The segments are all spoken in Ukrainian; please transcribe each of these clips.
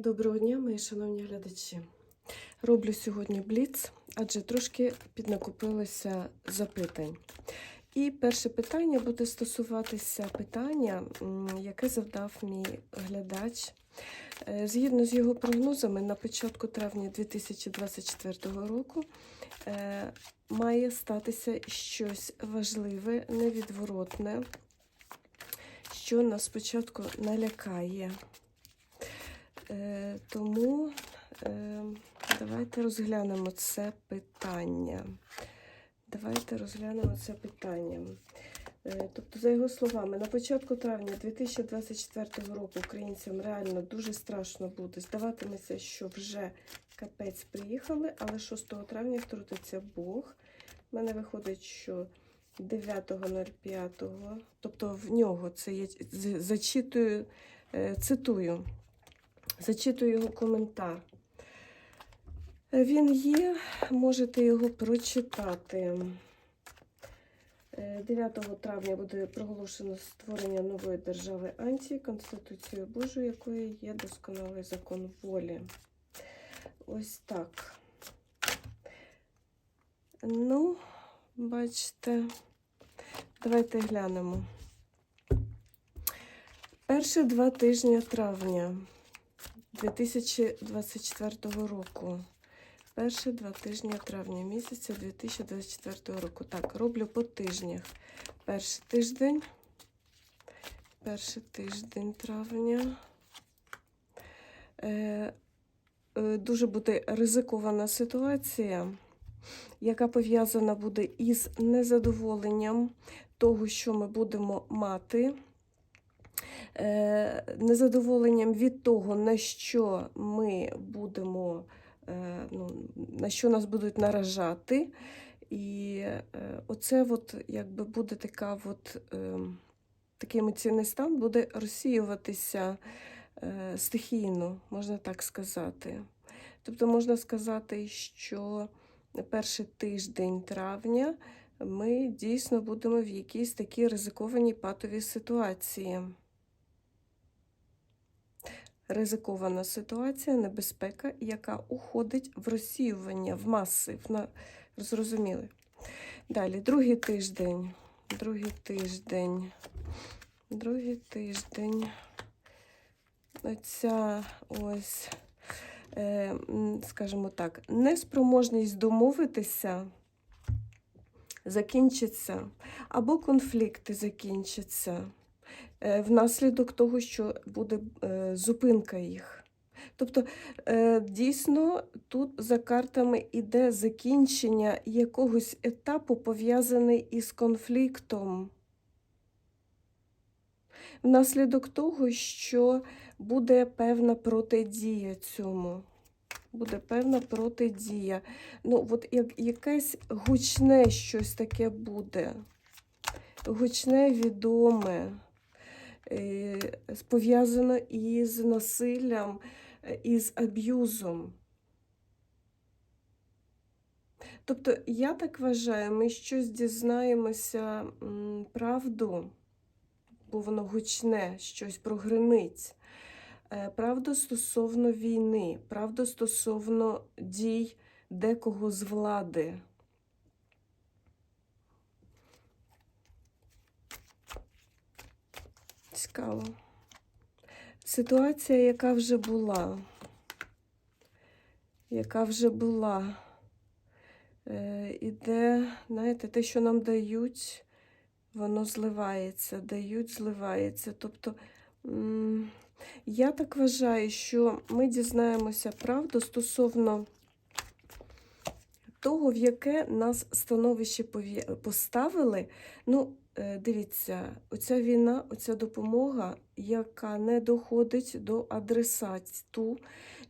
Доброго дня, мої шановні глядачі. Роблю сьогодні бліц, адже трошки піднакопилося запитань. І перше питання буде стосуватися питання, яке завдав мій глядач. Е, Згідно з його прогнозами, на початку травня 2024 року е, має статися щось важливе, невідворотне, що нас спочатку налякає. Е, Тому е, давайте розглянемо це питання. Давайте розглянемо це питання. Е, Тобто, за його словами, на початку травня 2024 року українцям реально дуже страшно буде. Здаватиметься, що вже капець приїхали, але 6 травня втрутиться Бог. У мене виходить, що 9.05, тобто в нього це я зачитую, цитую. Зачитую його коментар. Він є, можете його прочитати. Е, 9 травня буде проголошено створення нової держави Антії, Конституцією Божою, якою є досконалий закон волі. Ось так. Ну, бачите, давайте глянемо. Перші два тижні травня 2024 року. Перші два тижні травня місяця 2024 року. Так, роблю по тижнях. Перший тиждень. Перший тиждень травня. Е, е, дуже буде ризикована ситуація, яка пов'язана буде із незадоволенням того, що ми будемо мати незадоволенням від того, на що ми будемо, е, ну, на що нас будуть наражати. І е, оце от, якби буде така от, е, такий емоційний стан буде розсіюватися е, стихійно, можна так сказати. Тобто можна сказати, що перший тиждень травня ми дійсно будемо в якійсь такій ризикованій патовій ситуації ризикована ситуація, небезпека, яка уходить в розсіювання, в маси. В. Зрозуміли. Далі, другий тиждень. Другий тиждень. Другий тиждень. Оця ось, е, скажімо так, неспроможність домовитися закінчиться, або конфлікти закінчаться внаслідок того, що буде е, зупинка їх. Тобто, е, дійсно, тут за картами іде закінчення якогось етапу, пов'язаний із конфліктом. Внаслідок того, що буде певна протидія цьому. Буде певна протидія. Ну, от як, якесь гучне щось таке буде. Гучне, відоме е, пов'язано із насиллям, е, із аб'юзом. Тобто, я так вважаю, ми щось дізнаємося правду, бо воно гучне, щось прогримить. Е, Правду стосовно війни, правду стосовно дій декого з влади. Цікаво. Ситуація, яка вже була, яка вже була, е, іде, знаєте, те, що нам дають, воно зливається, дають, зливається. Тобто, я так вважаю, що ми дізнаємося правду стосовно того, в яке нас становище поставили. Ну, дивіться, оця війна, оця допомога, яка не доходить до адресату,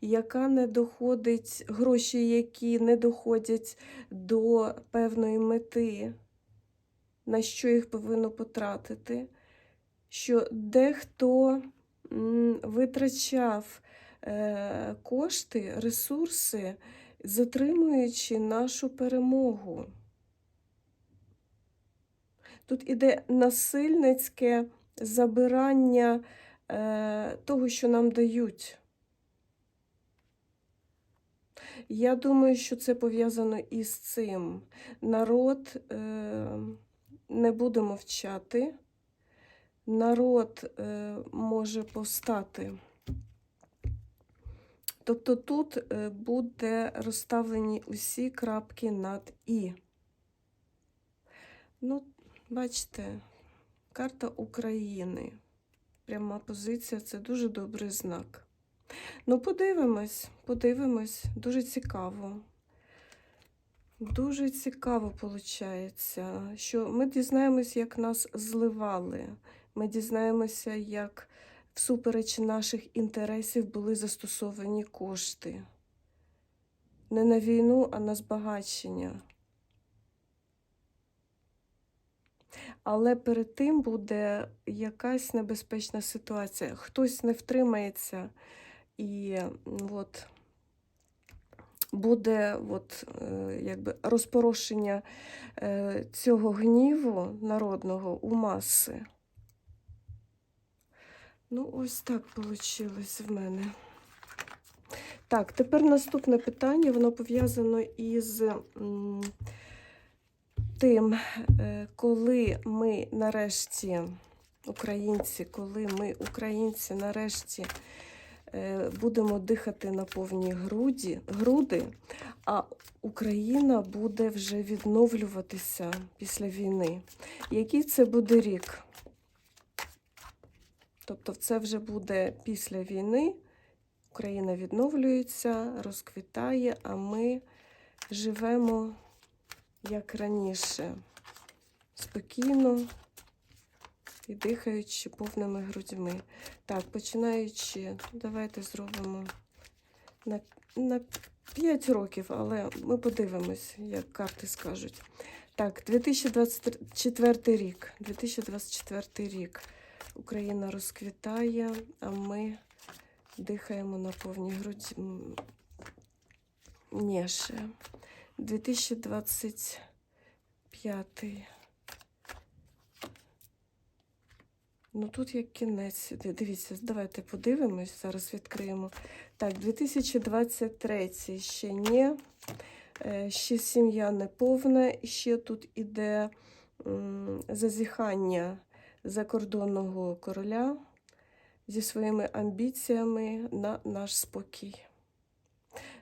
яка не доходить, гроші, які не доходять до певної мети, на що їх повинно потратити, що дехто витрачав е, кошти, ресурси, затримуючи нашу перемогу. Тут іде насильницьке забирання е, того, що нам дають. Я думаю, що це пов'язано із цим. Народ е, не буде мовчати, народ е, може повстати. Тобто тут е, буде розставлені усі крапки над І. Ну, бачите, карта України. Пряма позиція це дуже добрий знак. Ну, подивимось, подивимось, дуже цікаво. Дуже цікаво виходить, що ми дізнаємось, як нас зливали. Ми дізнаємося, як всупереч наших інтересів були застосовані кошти. Не на війну, а на збагачення. Але перед тим буде якась небезпечна ситуація. Хтось не втримається і от, буде от, е, якби розпорошення е, цього гніву народного у маси. Ну, ось так вийшло в мене. Так, тепер наступне питання, воно пов'язано із тим, е, коли ми нарешті, українці, коли ми, українці, нарешті е, будемо дихати на повні груді, груди, а Україна буде вже відновлюватися після війни. Який це буде рік? Тобто, це вже буде після війни. Україна відновлюється, розквітає, а ми живемо як раніше, спокійно і дихаючи повними грудьми. Так, починаючи, давайте зробимо на, на 5 років, але ми подивимось, як карти скажуть. Так, 2024 рік. 2024 рік. Україна розквітає, а ми дихаємо на повні груді. М, Ні, ще. 2025. Ну тут як кінець. Дивіться, давайте подивимось, зараз відкриємо. Так, 2023 ще ні. Е, Ще сім'я не повна, ще тут іде зазіхання закордонного короля зі своїми амбіціями на наш спокій.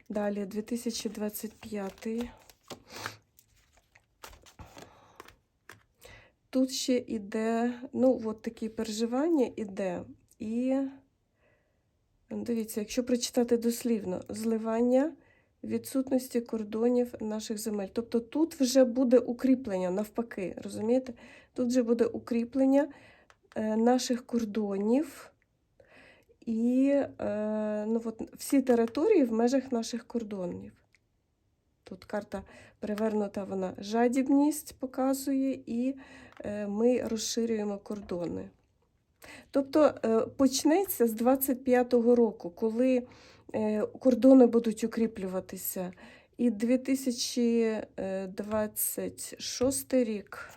Далі 2025. Тут ще іде, ну, от такі переживання іде. І дивіться, якщо прочитати дослівно, зливання відсутності кордонів наших земель. Тобто тут вже буде укріплення, навпаки, розумієте? Тут вже буде укріплення е, наших кордонів і е, ну, от, всі території в межах наших кордонів. Тут карта перевернута, вона жадібність показує, і е, ми розширюємо кордони. Тобто е, почнеться з 25-го року, коли е, кордони будуть укріплюватися. І 2026 рік.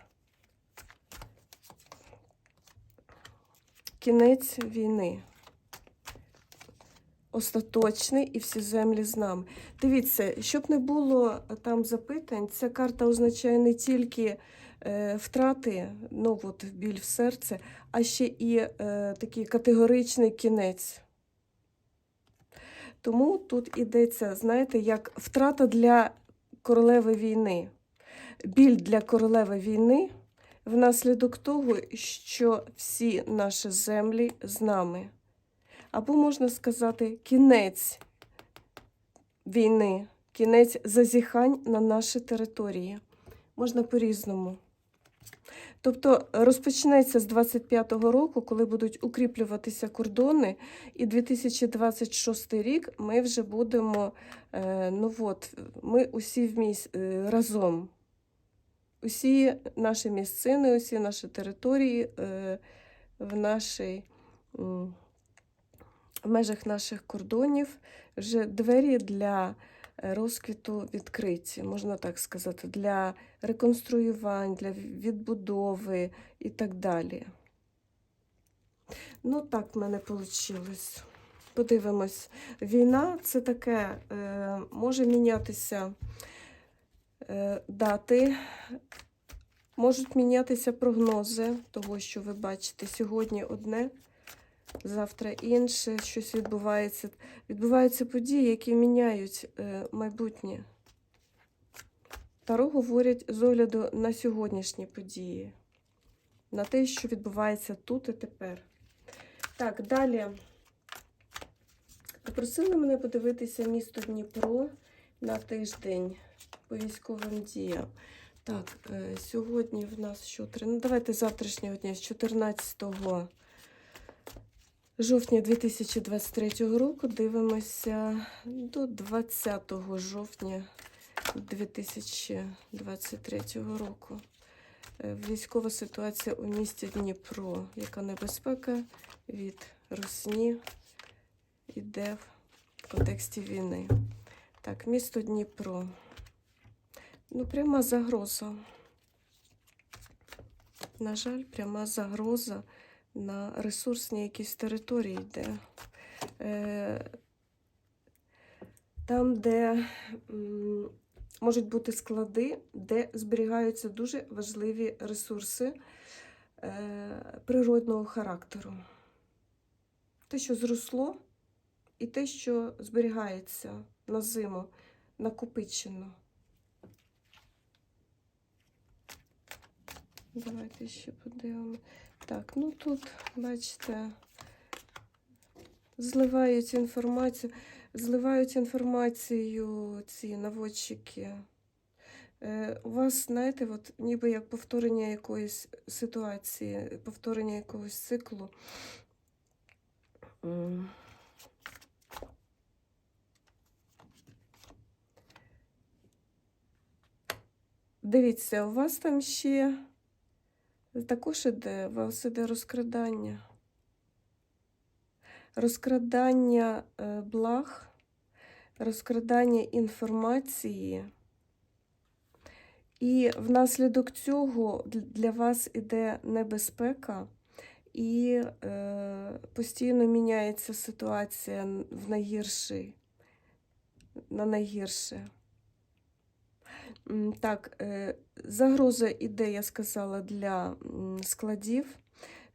Кінець війни. Остаточний і всі землі з нами. Дивіться, щоб не було там запитань, ця карта означає не тільки е, втрати, ну от біль в серце, а ще і е, такий категоричний кінець. Тому тут ідеться, знаєте, як втрата для королеви війни. Біль для королеви війни внаслідок того, що всі наші землі з нами. Або можна сказати, кінець війни, кінець зазіхань на наші території. Можна по-різному. Тобто розпочнеться з 25-го року, коли будуть укріплюватися кордони, і 2026 рік ми вже будемо, е, ну от, ми усі вмісь, е, разом. Усі наші місцини, усі наші території е, в нашій. В межах наших кордонів вже двері для е, розквіту відкриті, можна так сказати, для реконструювань, для відбудови і так далі. Ну, так в мене вийшло. подивимось. Війна це таке, е, може мінятися е, дати, можуть мінятися прогнози того, що ви бачите. Сьогодні одне, завтра інше, щось відбувається. Відбуваються події, які міняють е, майбутнє. Таро говорять з огляду на сьогоднішні події, на те, що відбувається тут і тепер. Так, далі. Попросили мене подивитися місто Дніпро на тиждень по військовим діям. Так, е, сьогодні в нас що? Ну, давайте завтрашнього дня, з 14 жовтня 2023 року дивимося до 20 жовтня 2023 року. Е, Військова ситуація у місті Дніпро. Яка небезпека від Русні йде в контексті війни? Так, місто Дніпро. Ну, пряма загроза. На жаль, пряма загроза на ресурсні якісь території йде. Е, Там, де можуть бути склади, де зберігаються дуже важливі ресурси е, природного характеру. Те, що зросло, і те, що зберігається на зиму, накопичено. Давайте ще подивимося. Так, ну тут, бачите, зливають інформацію, зливають інформацію ці наводчики. Е, у вас, знаєте, от ніби як повторення якоїсь ситуації, повторення якогось циклу. Дивіться, у вас там ще також іде, у вас іде розкрадання. Розкрадання е, благ, розкрадання інформації. І внаслідок цього для вас іде небезпека, і е, постійно міняється ситуація в найгірший, на найгірше. Так, е, загроза іде, я сказала, для складів,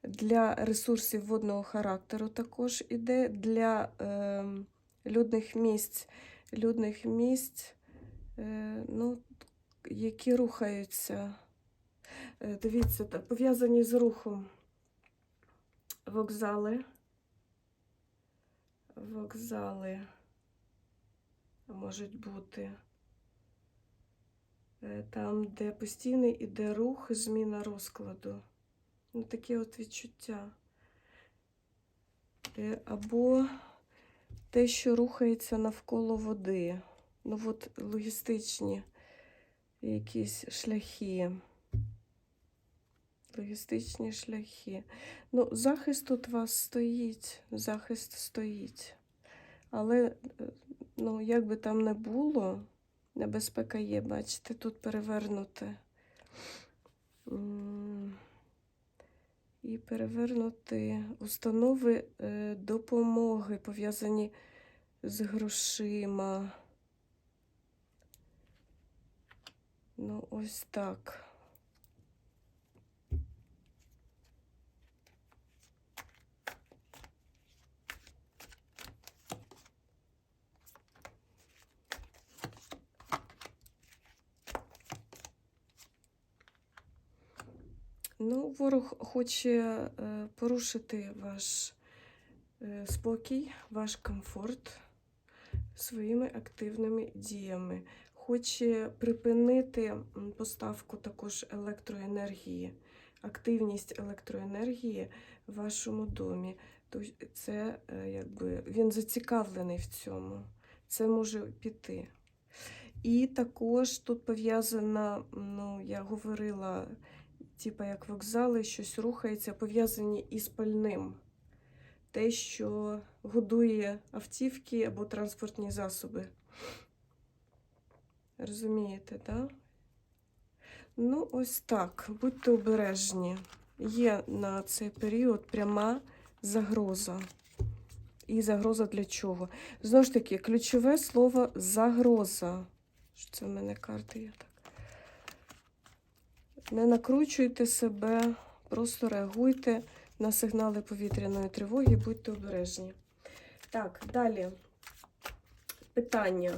для ресурсів водного характеру також іде, для е, людних місць, людних місць, е, ну, які рухаються. Е, Дивіться, пов'язані з рухом вокзали. Вокзали можуть бути. Е, Там, де постійний іде рух, зміна розкладу. Ну, таке от відчуття. Е, Або те, що рухається навколо води. Ну, от логістичні якісь шляхи. Логістичні шляхи. Ну, захист тут у вас стоїть, захист стоїть. Але, е, ну, як би там не було, небезпека є, бачите, тут перевернути. І перевернути установи е, допомоги, пов'язані з грошима. Ну, ось так. Ну, ворог хоче е, порушити ваш е, спокій, ваш комфорт своїми активними діями. Хоче припинити поставку також електроенергії, активність електроенергії в вашому домі. Це е, якби він зацікавлений в цьому. Це може піти. І також тут пов'язана, ну, я говорила, типа як вокзали, щось рухається, пов'язані із пальним. Те, що годує автівки або транспортні засоби. Розумієте? Да? Ну, ось так. Будьте обережні. Є на цей період пряма загроза. І загроза для чого? Знову ж таки, ключове слово загроза. Що це в мене карти є так? Не накручуйте себе, просто реагуйте на сигнали повітряної тривоги, будьте обережні. Так, далі. Питання.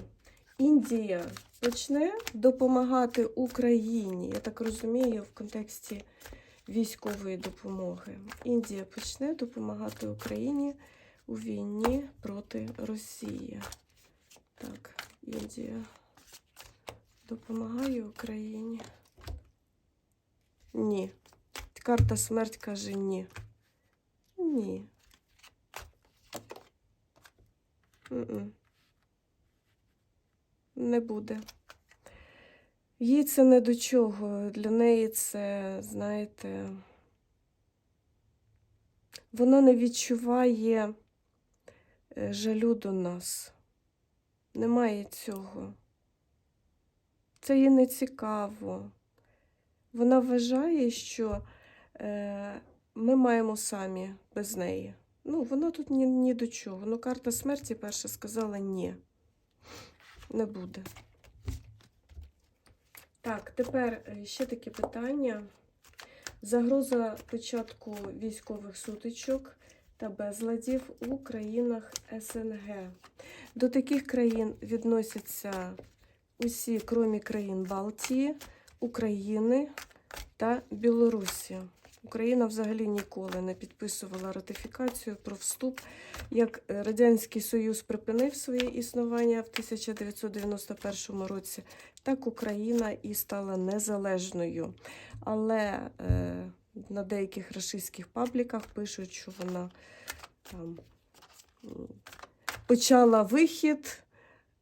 Індія почне допомагати Україні, я так розумію, в контексті військової допомоги. Індія почне допомагати Україні у війні проти Росії. Так, Індія допомагає Україні. Ні. Карта смерть каже ні. Ні. Не буде. Їй це не до чого. Для неї це, знаєте, вона не відчуває е, жалю до нас. Немає цього. Це їй не цікаво. Вона вважає, що е, ми маємо самі без неї. Ну, вона тут ні, ні до чого. Ну, карта смерті перша сказала ні. Не буде. Так, тепер е, ще таке питання. Загроза початку військових сутичок та безладів у країнах СНГ. До таких країн відносяться усі, крім країн Балтії, України та Білорусі. Україна взагалі ніколи не підписувала ратифікацію про вступ. Як Радянський Союз припинив своє існування в 1991 році, так Україна і стала незалежною. Але е, на деяких рашистських пабліках пишуть, що вона там почала вихід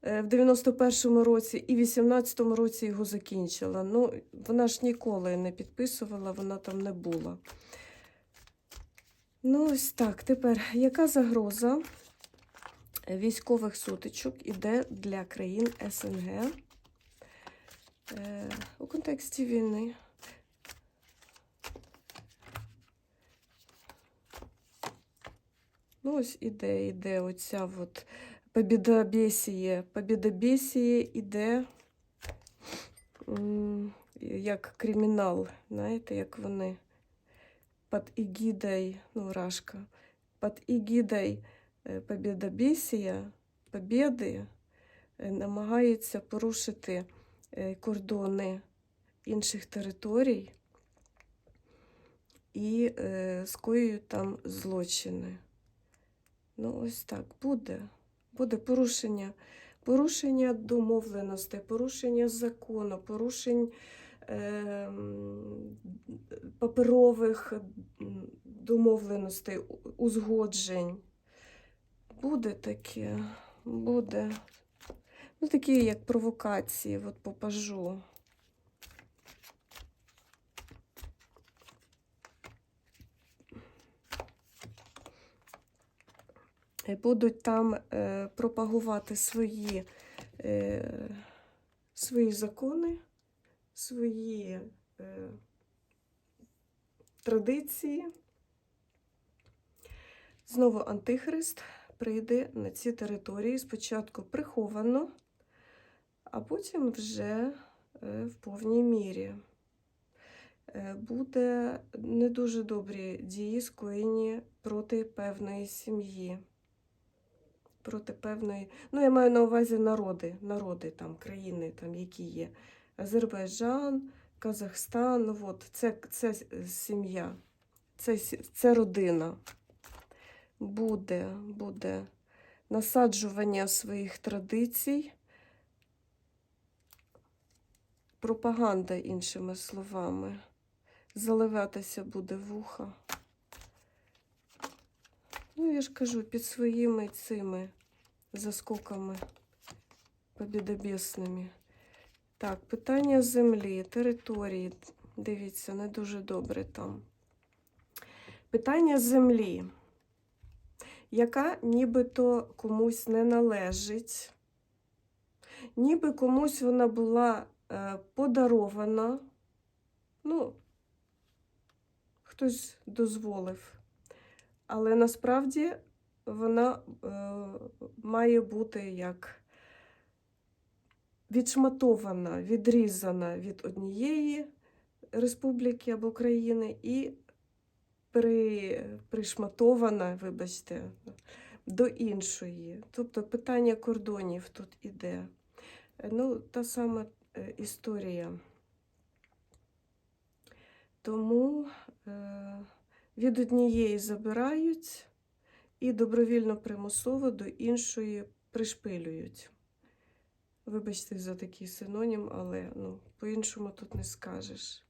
в 91-му році і в 18-му році його закінчила. Ну, вона ж ніколи не підписувала, вона там не була. Ну, ось так. Тепер, яка загроза військових сутичок іде для країн СНГ е, у контексті війни? Ну, ось іде, іде оця от побідобєсіє. Побідобєсіє іде як кримінал, знаєте, як вони під егідой, ну, Рашка, під егідой е, побідобєсія, побєди, е, намагаються порушити е, кордони інших територій і скоюють там злочини. Ну, ось так буде. Буде порушення, порушення домовленостей, порушення закону, порушень е, паперових домовленостей, узгоджень. Буде таке, буде. Ну, такі як провокації, от по Будуть там е, пропагувати свої, е, свої закони, свої е, традиції. Знову Антихрист прийде на ці території спочатку приховано, а потім вже е, в повній мірі. Е, Буде не дуже добрі дії скоєні проти певної сім'ї. Проти певної, ну я маю на увазі народи, народи там, країни, там, які є. Азербайджан, Казахстан, ну от, це, це сім'я, це, це родина. Буде, буде насаджування своїх традицій, пропаганда, іншими словами. Заливатися буде вуха. Ну, я ж кажу, під своїми цими заскоками побідобісними. Так, питання землі, території. Дивіться, не дуже добре там. Питання землі, яка нібито комусь не належить, ніби комусь вона була е, подарована. Ну, хтось дозволив. Але насправді вона е, має бути як відшматована, відрізана від однієї республіки або країни і при, пришматована, вибачте, до іншої. Тобто питання кордонів тут іде. Ну, та сама е, історія. Тому е, від однієї забирають і добровільно примусово до іншої пришпилюють. Вибачте за такий синонім, але ну, по-іншому тут не скажеш.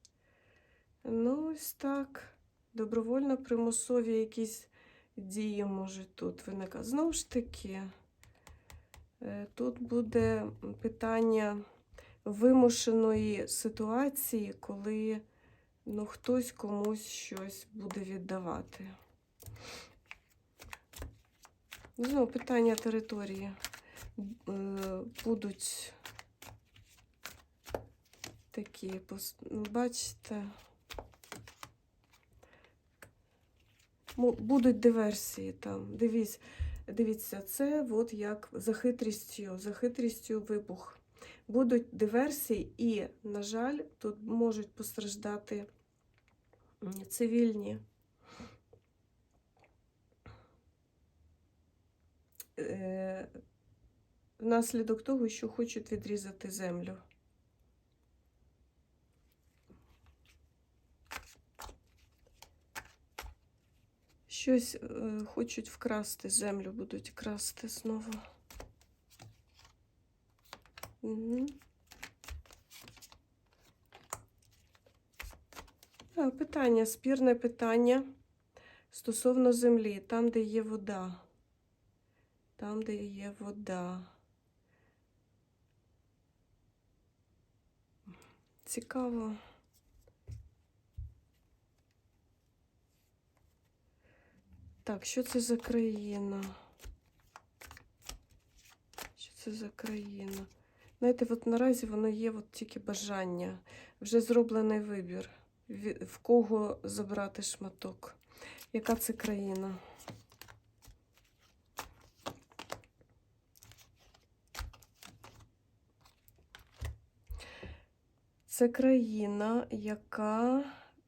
Ну, ось так. Добровольно примусові якісь дії можуть тут виникати. Знову ж таки, е, тут буде питання вимушеної ситуації, коли ну, хтось комусь щось буде віддавати. Знову питання території е, будуть такі, ну, бачите, будуть диверсії там. Дивіться, дивіться, це от як за хитрістю, за хитрістю вибух. Будуть диверсії, і, на жаль, тут можуть постраждати цивільні. Е, Внаслідок того, що хочуть відрізати землю. Щось е, хочуть вкрасти, землю будуть красти знову. Питання, спірне питання стосовно землі, там, де є вода. Там, де є вода. Цікаво. Так, що це за країна? Що це за країна? Знаєте, от наразі воно є от тільки бажання, вже зроблений вибір, в кого забрати шматок. Яка це країна? Це країна, яка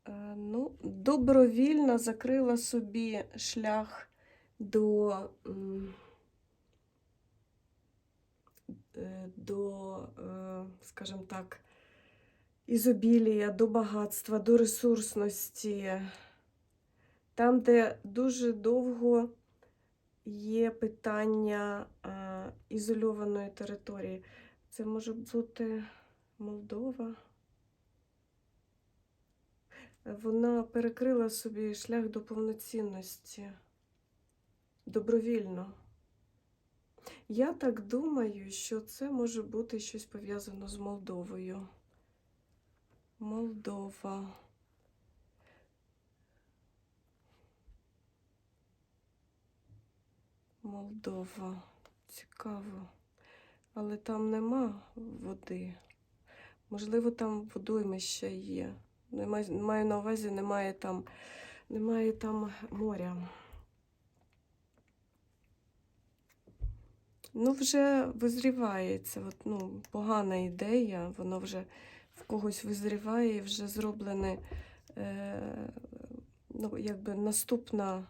е, ну, добровільно закрила собі шлях до, до е, скажімо так, ізобілія, до багатства, до ресурсності. Там, де дуже довго є питання е, ізольованої території. Це може бути Молдова. Вона перекрила собі шлях до повноцінності добровільно. Я так думаю, що це може бути щось пов'язано з Молдовою. Молдова. Молдова. Цікаво. Але там нема води. Можливо, там водоймища є. Маю на увазі, немає там, немає там моря. Ну, вже визрівається. От, ну, погана ідея, воно вже в когось визріває і вже зроблене е, ну, наступна,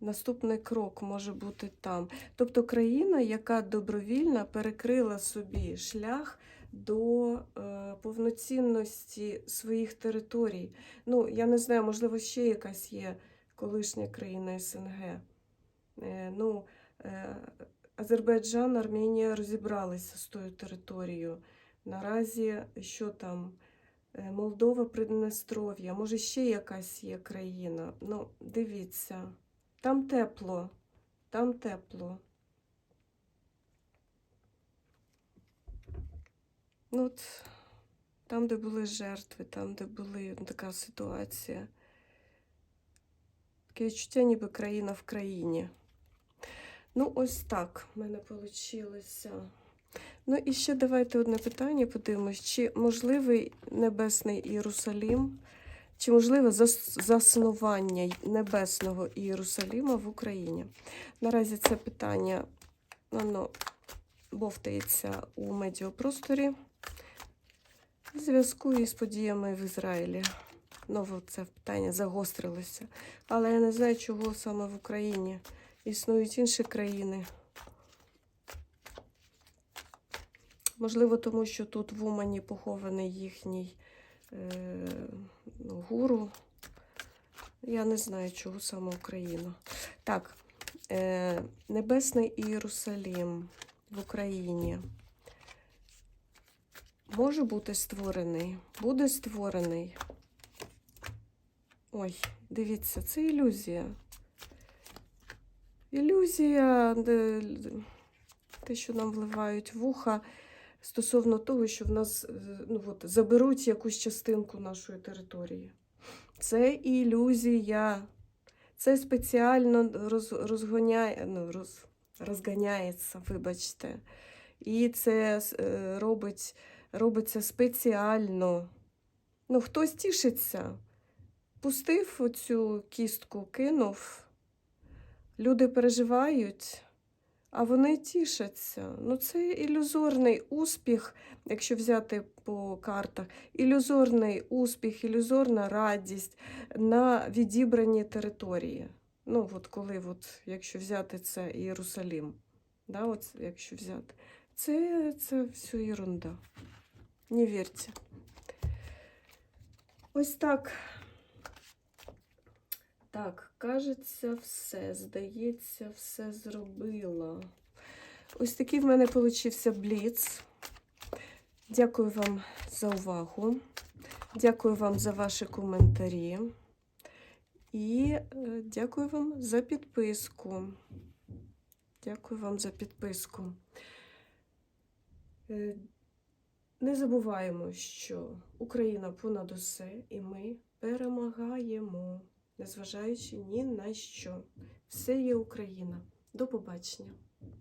наступний крок може бути там. Тобто країна, яка добровільно перекрила собі шлях до е, повноцінності своїх територій. Ну, я не знаю, можливо, ще якась є колишня країна СНГ. Е, ну, е, Азербайджан, Арменія розібралися з тою територією. Наразі що там? Е, Молдова, Приднестров'я, може ще якась є країна. Ну, дивіться, там тепло, там тепло. Ну, от, там, де були жертви, там, де були ну, така ситуація. Таке відчуття, ніби країна в країні. Ну, ось так в мене вийшло. Ну, і ще давайте одне питання подивимось. Чи можливий Небесний Єрусалім Чи можливе заснування Небесного Ієрусалима в Україні? Наразі це питання воно бовтається у медіапросторі в зв'язку із подіями в Ізраїлі. Знову це питання загострилося. Але я не знаю, чого саме в Україні. Існують інші країни. Можливо, тому що тут в Умані похований їхній е, ну, гуру. Я не знаю, чого саме Україна. Так, е, Небесний Ієрусалім в Україні може бути створений, буде створений. Ой, дивіться, це ілюзія. Ілюзія, те, що нам вливають в уха стосовно того, що в нас е, ну, от, заберуть якусь частинку нашої території. Це ілюзія. Це спеціально роз, розгоняє, ну, роз, розганяється, вибачте. І це е, робить, робиться спеціально. Ну, хтось тішиться. Пустив оцю кістку, кинув. Люди переживають, а вони тішаться. Ну, це ілюзорний успіх, якщо взяти по картах, ілюзорний успіх, ілюзорна радість на відібраній території. Ну, от коли, от, якщо взяти це Єрусалім, да, от, якщо взяти, це, це все ерунда. Не вірте. Ось так. Так, кажеться, все, здається, все зробила. Ось такий в мене получився бліц. Дякую вам за увагу. Дякую вам за ваші коментарі. І е, дякую вам за підписку. Дякую вам за підписку. Е, Не забуваємо, що Україна понад усе, і ми перемагаємо, незважаючи ні на що. Все є Україна. До побачення.